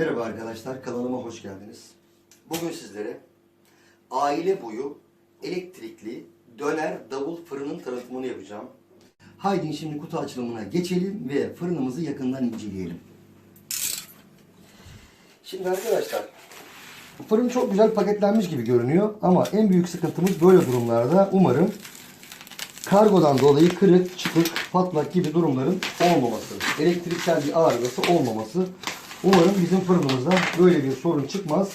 Merhaba arkadaşlar, kanalıma hoş geldiniz. Bugün sizlere aile boyu elektrikli döner davul fırının tanıtımını yapacağım. Haydi şimdi kutu açılımına geçelim ve fırınımızı yakından inceleyelim. Şimdi arkadaşlar, fırın çok güzel paketlenmiş gibi görünüyor ama en büyük sıkıntımız böyle durumlarda umarım kargodan dolayı kırık, çıkık, patlak gibi durumların olmaması, elektriksel bir arızası olmaması. Umarım bizim fırınımızda böyle bir sorun çıkmaz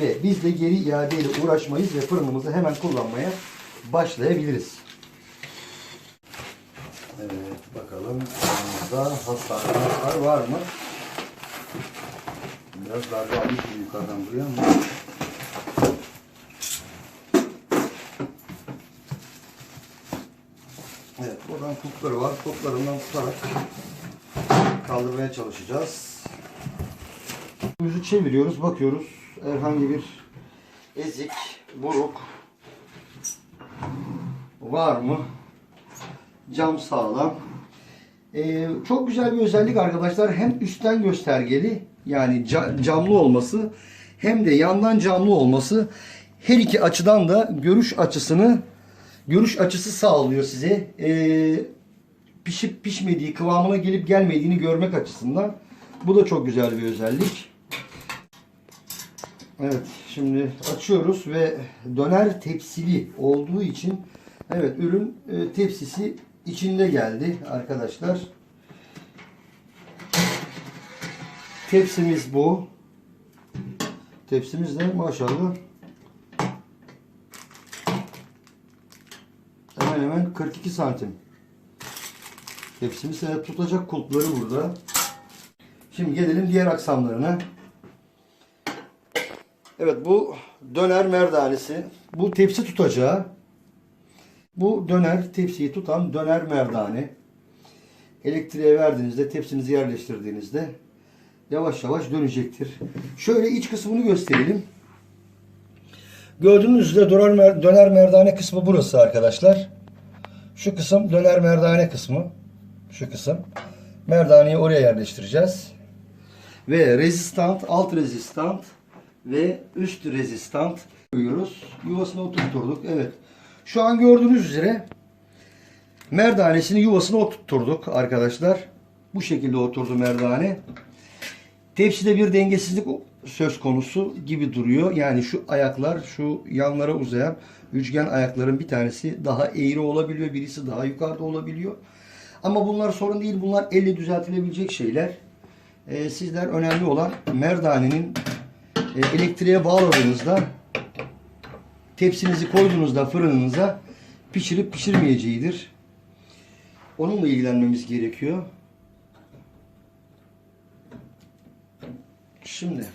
ve biz de geri iadeyle uğraşmayız ve fırınımızı hemen kullanmaya başlayabiliriz. Evet bakalım fırınımızda hasarlar var mı? Biraz darbe almış yukarıdan duruyor ama. Evet, buradan kulpları var. Kulplarından tutarak kaldırmaya çalışacağız. Yüzü çeviriyoruz, bakıyoruz. Herhangi bir ezik, buruk var mı? Cam sağlam. Ee, çok güzel bir özellik arkadaşlar. Hem üstten göstergeli yani ca- camlı olması hem de yandan camlı olması her iki açıdan da görüş açısını görüş açısı sağlıyor size. Ee, pişip pişmediği, kıvamına gelip gelmediğini görmek açısından. Bu da çok güzel bir özellik. Evet, şimdi açıyoruz ve döner tepsili olduğu için evet ürün e, tepsisi içinde geldi arkadaşlar. Tepsimiz bu. Tepsimiz de maşallah hemen hemen 42 santim. Tepsimiz tutacak kulpları burada. Şimdi gelelim diğer aksamlarına. Evet bu döner merdanesi. Bu tepsi tutacağı. Bu döner tepsiyi tutan döner merdane. Elektriğe verdiğinizde tepsinizi yerleştirdiğinizde yavaş yavaş dönecektir. Şöyle iç kısmını gösterelim. Gördüğünüz üzere döner, döner merdane kısmı burası arkadaşlar. Şu kısım döner merdane kısmı. Şu kısım. Merdaneyi oraya yerleştireceğiz. Ve rezistant, alt rezistant ve üst rezistant koyuyoruz. Yuvasına oturtturduk. Evet. Şu an gördüğünüz üzere merdanesini yuvasına oturtturduk arkadaşlar. Bu şekilde oturdu merdane. Tepside bir dengesizlik söz konusu gibi duruyor. Yani şu ayaklar, şu yanlara uzayan üçgen ayakların bir tanesi daha eğri olabiliyor, birisi daha yukarıda olabiliyor. Ama bunlar sorun değil. Bunlar elle düzeltilebilecek şeyler. Ee, sizler önemli olan merdanenin elektriğe bağladığınızda tepsinizi koyduğunuzda fırınınıza pişirip pişirmeyeceğidir. Onunla ilgilenmemiz gerekiyor. Şimdi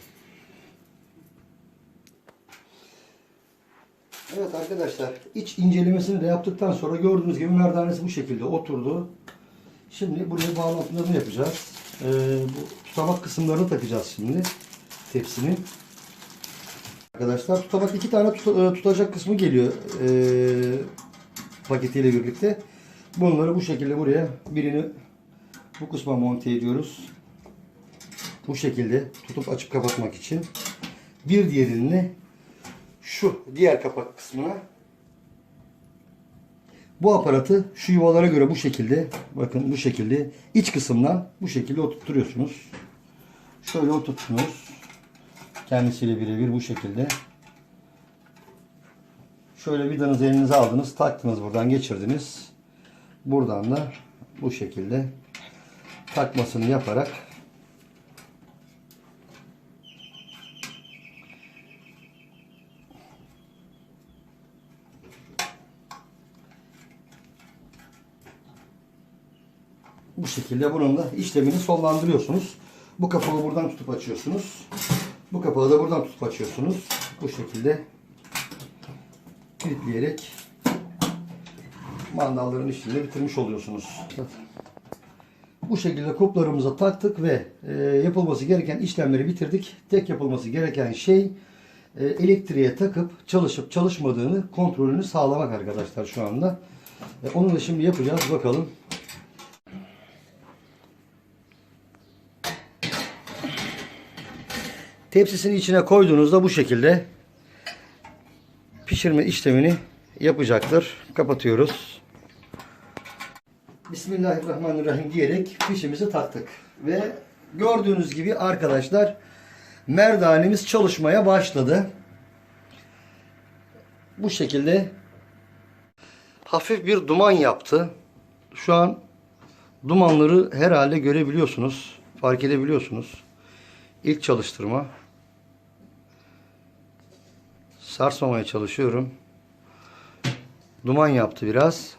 Evet arkadaşlar iç incelemesini de yaptıktan sonra gördüğünüz gibi merdanesi bu şekilde oturdu. Şimdi buraya bağlantılarını yapacağız. Ee, bu tutamak kısımlarını takacağız şimdi tepsinin. Arkadaşlar tutamak iki tane e, tutacak kısmı geliyor ee, paketiyle birlikte. Bunları bu şekilde buraya birini bu kısma monte ediyoruz. Bu şekilde tutup açıp kapatmak için. Bir diğerini şu diğer kapak kısmına bu aparatı şu yuvalara göre bu şekilde bakın bu şekilde iç kısımdan bu şekilde oturtuyorsunuz. Şöyle oturttunuz. Kendisiyle birebir bu şekilde. Şöyle vidanızı elinize aldınız, taktınız buradan geçirdiniz. Buradan da bu şekilde takmasını yaparak bu şekilde bunun da işlemini sonlandırıyorsunuz. Bu kapağı buradan tutup açıyorsunuz. Bu kapağı da buradan tutup açıyorsunuz. Bu şekilde kilitleyerek mandalların işini bitirmiş oluyorsunuz. Bu şekilde kuplarımıza taktık ve e, yapılması gereken işlemleri bitirdik. Tek yapılması gereken şey e, elektriğe takıp çalışıp çalışmadığını kontrolünü sağlamak arkadaşlar şu anda. Onu da şimdi yapacağız. Bakalım Tepsisini içine koyduğunuzda bu şekilde pişirme işlemini yapacaktır. Kapatıyoruz. Bismillahirrahmanirrahim diyerek fişimizi taktık. Ve gördüğünüz gibi arkadaşlar merdanemiz çalışmaya başladı. Bu şekilde hafif bir duman yaptı. Şu an dumanları herhalde görebiliyorsunuz. Fark edebiliyorsunuz. İlk çalıştırma. Sarsmamaya çalışıyorum. Duman yaptı biraz.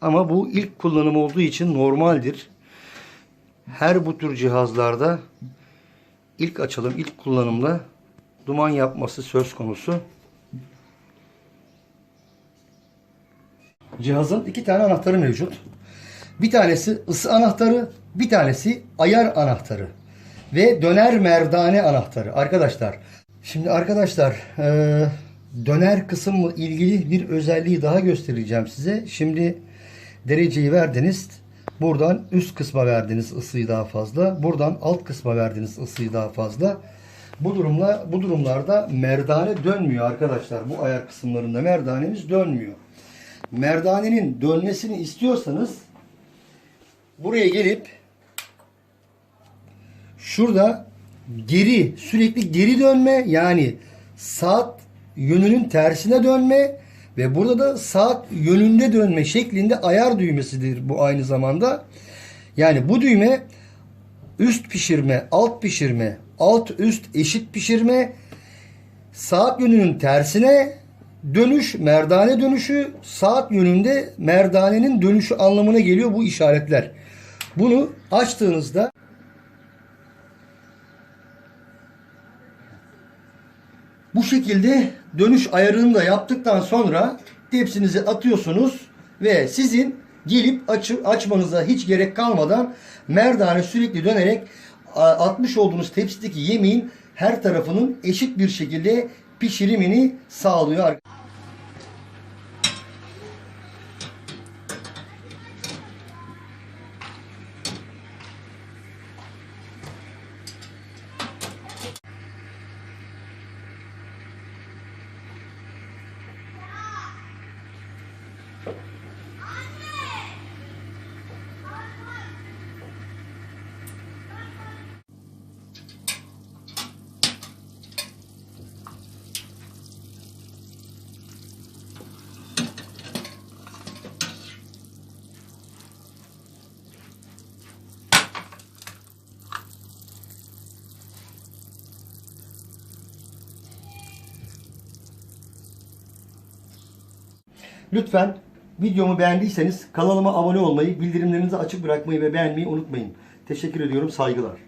Ama bu ilk kullanım olduğu için normaldir. Her bu tür cihazlarda ilk açılım, ilk kullanımda duman yapması söz konusu. Cihazın iki tane anahtarı mevcut. Bir tanesi ısı anahtarı, bir tanesi ayar anahtarı ve döner merdane anahtarı. Arkadaşlar, şimdi arkadaşlar döner kısımla ilgili bir özelliği daha göstereceğim size. Şimdi dereceyi verdiniz. Buradan üst kısma verdiniz ısıyı daha fazla. Buradan alt kısma verdiniz ısıyı daha fazla. Bu durumla bu durumlarda merdane dönmüyor arkadaşlar. Bu ayar kısımlarında merdanemiz dönmüyor. Merdanenin dönmesini istiyorsanız buraya gelip şurada geri sürekli geri dönme yani saat yönünün tersine dönme ve burada da saat yönünde dönme şeklinde ayar düğmesidir bu aynı zamanda. Yani bu düğme üst pişirme, alt pişirme, alt üst eşit pişirme, saat yönünün tersine dönüş, merdane dönüşü, saat yönünde merdanenin dönüşü anlamına geliyor bu işaretler. Bunu açtığınızda bu şekilde dönüş ayarını da yaptıktan sonra tepsinizi atıyorsunuz ve sizin gelip aç, açmanıza hiç gerek kalmadan merdane sürekli dönerek atmış olduğunuz tepsideki yemeğin her tarafının eşit bir şekilde pişirimini sağlıyor. Lütfen videomu beğendiyseniz kanalıma abone olmayı, bildirimlerinizi açık bırakmayı ve beğenmeyi unutmayın. Teşekkür ediyorum. Saygılar.